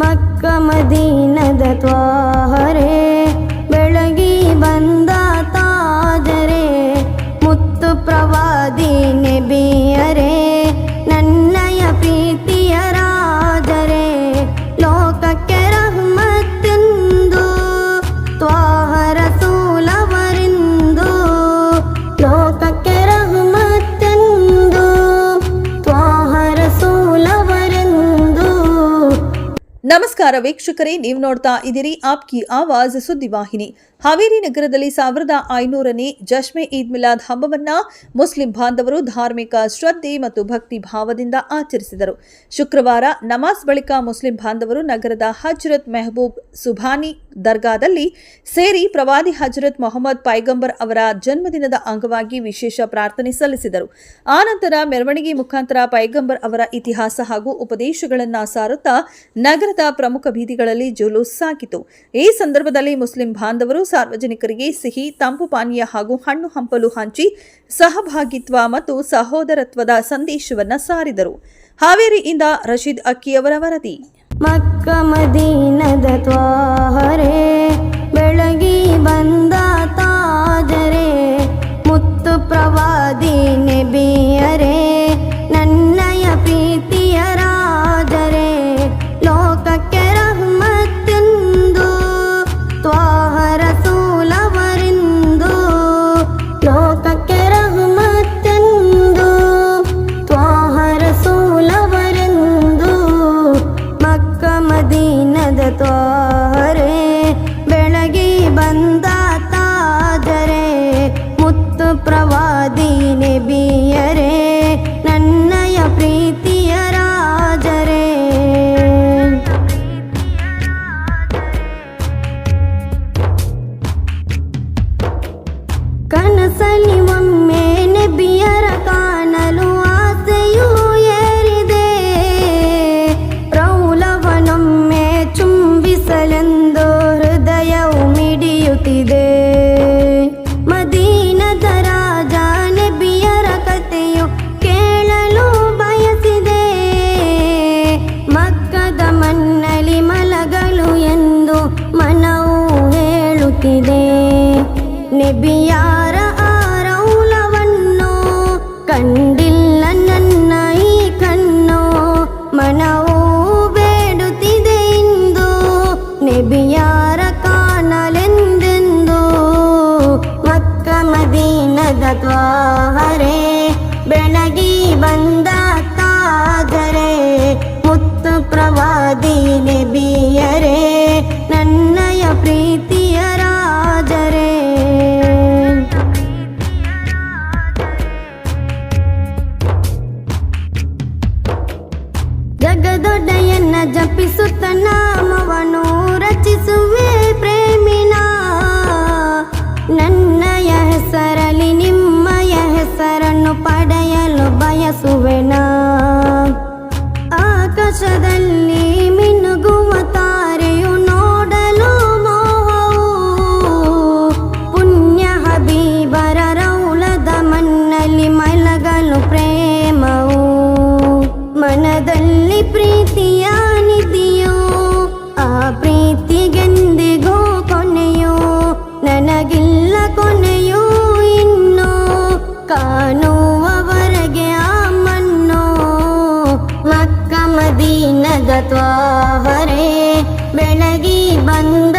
ಮಕ್ಕ ಮದೀನದ ತ್ವಾಹರೆ ಬೆಳಗಿ ಬಂದ ತಾಜರೆ ಮುತ್ತು ಪ್ರವಾದಿ ನೆಬಿಯರೆ. ನಮಸ್ಕಾರ ವೀಕ್ಷಕರೇ, ನೀವು ನೋಡ್ತಾ ಇದ್ದೀರಿ ಆಪ್ಕಿ ಆವಾಜ್ ಸುದ್ದಿವಾಹಿನಿ ಹಾವೇರಿ ನಗರದಲ್ಲಿ ಸಾವಿರದ ಐನೂರನೇ ಜಶ್ಮೆ ಈದ್ ಮಿಲಾದ್ ಹಬ್ಬವನ್ನ ಮುಸ್ಲಿಂ ಬಾಂಧವರು ಧಾರ್ಮಿಕ ಶ್ರದ್ಧೆ ಮತ್ತು ಭಕ್ತಿ ಭಾವದಿಂದ ಆಚರಿಸಿದರು. ಶುಕ್ರವಾರ ನಮಾಜ್ ಬಳಿಕ ಮುಸ್ಲಿಂ ಬಾಂಧವರು ನಗರದ ಹಜರತ್ ಮೆಹಬೂಬ್ ಸುಭಾನಿ ದರ್ಗಾದಲ್ಲಿ ಸೇರಿ ಪ್ರವಾದಿ ಹಜರತ್ ಮೊಹಮ್ಮದ್ ಪೈಗಂಬರ್ ಅವರ ಜನ್ಮದಿನದ ಅಂಗವಾಗಿ ವಿಶೇಷ ಪ್ರಾರ್ಥನೆ ಸಲ್ಲಿಸಿದರು. ಆನಂತರ ಮೆರವಣಿಗೆ ಮುಖಾಂತರ ಪೈಗಂಬರ್ ಅವರ ಇತಿಹಾಸ ಹಾಗೂ ಉಪದೇಶಗಳನ್ನು ಸಾರುತ್ತಾ ನಗರದ ಪ್ರಮುಖ ಬೀದಿಗಳಲ್ಲಿ ಜುಲೂಸ್ ಸಾಕಿತು. ಈ ಸಂದರ್ಭದಲ್ಲಿ ಮುಸ್ಲಿಂ ಬಾಂಧವರು ಸಾರ್ವಜನಿಕರಿಗೆ ಸಿಹಿ, ತಂಪು ಪಾನೀಯ ಹಾಗೂ ಹಣ್ಣು ಹಂಪಲು ಹಂಚಿ ಸಹಭಾಗಿತ್ವ ಮತ್ತು ಸಹೋದರತ್ವದ ಸಂದೇಶವನ್ನ ಸಾರಿದರು. ಹಾವೇರಿಯಿಂದ ರಶೀದ್ ಅಕ್ಕಿಯವರ ವರದಿ. ಮಕ್ಕ ಮದೀನದ ತ್ವಾಹರೆ, ಬೆಳಗಿ ಬಂದ കനസനിവം മേനെ ബിയറ ಮದೀನದ sovena ಮದೀನದ ತ್ವಾಹರೆ ಬೆಳಗಿ ಬಂದ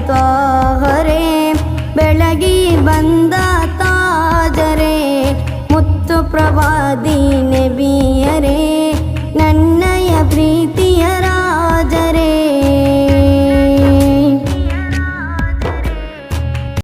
ತಾಹರೆ ಬೆಳಗಿ ಬಂದ ತಾಜರೆ ಮುತ್ತು ಪ್ರವಾದಿ ನೆಬಿಯರೇ.